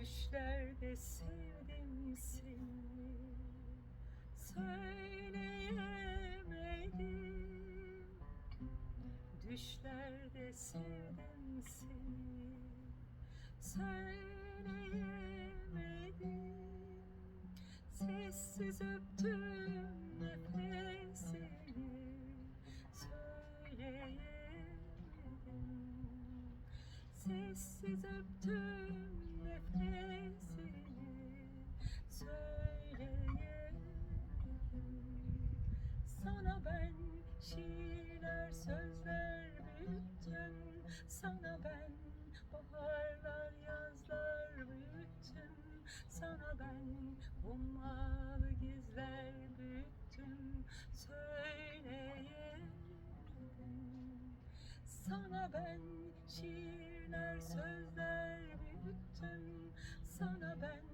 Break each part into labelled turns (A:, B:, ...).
A: Düşlerde sevdim seni. Söyleyemedim. Düşlerde sevdim seni. Söyleyemedim. Sessiz öptüm nefesini Sessiz öptüm nefesini Söyleyemedim Sana ben şiirler sözler büyüttüm. Sana ben baharlar yazlar büyüttüm. Sana ben ummalı gizler büyüttüm. Söyleyemedim sana ben şiirler, sözler büyüttüm. Sana ben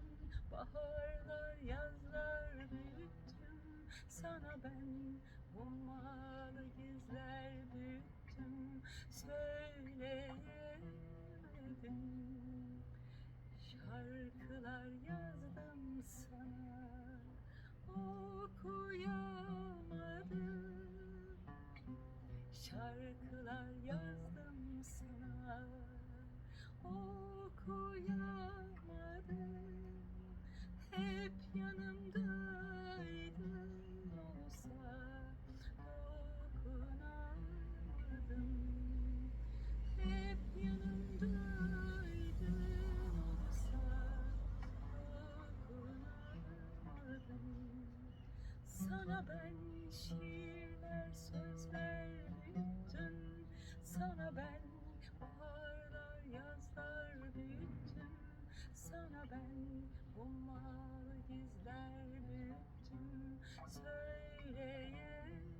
A: baharlar, yazlar büyüttüm. Sana ben ummalı gizler büyüttüm Şarkılar yazdım sana. Okuyamadım. Hep yanımdaydın olsa Dokunamadım. Hep yanımdaydın olsa Dokunamadım. Sana ben şiirler, Sana ben baharlar, yazlar büyüttüm. Sana ben ummalı gizler büyüttüm. Söyleyemedim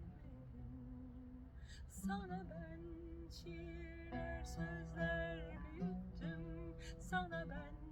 A: Sana ben şiirler, sözler büyüttüm. Sana ben